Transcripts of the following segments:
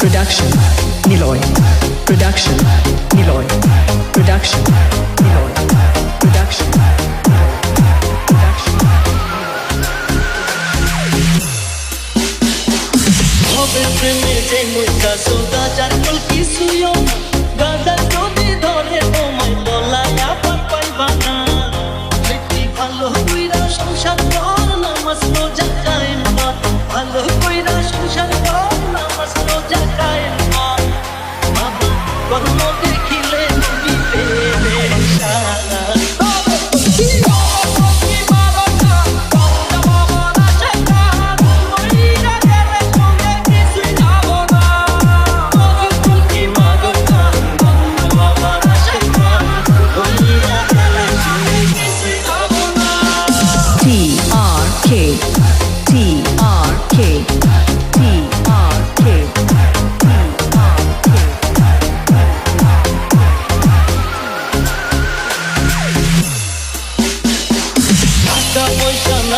Production, Niloy. Production, Niloy. Production. Sen ne de mutlu, so da jar kulki suyo, gadar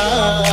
voltar.